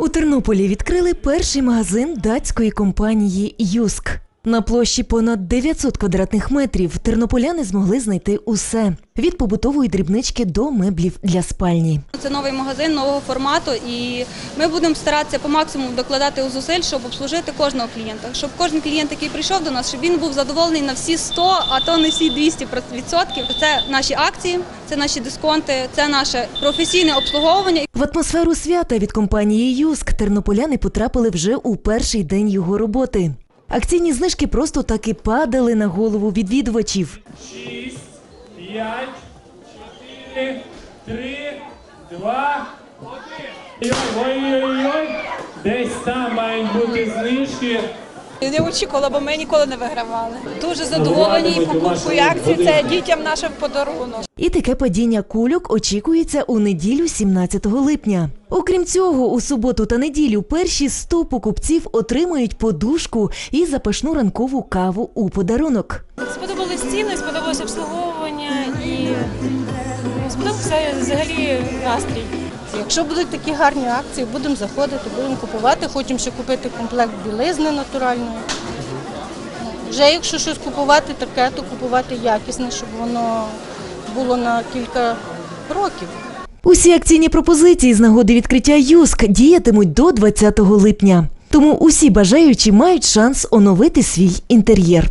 У Тернополі відкрили перший магазин датської компанії Юск. На площі понад 900 квадратних метрів тернополяни змогли знайти усе від побутової дрібнички до меблів для спальні. Це новий магазин нового формату, і ми будемо старатися по максимуму докладати зусиль, щоб обслужити кожного клієнта. Щоб кожен клієнт, який прийшов до нас, щоб він був задоволений на всі 100, а то не всі 200 відсотків. Це наші акції, це наші дисконти, це наше професійне обслуговування. В атмосферу свята від компанії Юск тернополяни потрапили вже у перший день його роботи. Акційні знижки просто таки падали на голову відвідувачів. шість, п'ять, чотири, три, два, один. Ой-ой-ой, десь там мають бути знижки. Не очікувала, бо ми ніколи не вигравали. Дуже задоволені покупкою акції. Це дітям нашим подарунок. І таке падіння кульок очікується у неділю 17 липня. Окрім цього, у суботу та неділю перші 100 покупців отримають подушку і запашну ранкову каву у подарунок. Сподобались ціни, сподобалось обслуговування і сподобався взагалі настрій. Якщо будуть такі гарні акції, будемо заходити, будемо купувати. Хочемо ще купити комплект білизни натуральної. Вже якщо щось купувати таке, то купувати якісне, щоб воно було на кілька років. Усі акційні пропозиції з нагоди відкриття Юск діятимуть до 20 липня. Тому усі бажаючі мають шанс оновити свій інтер'єр.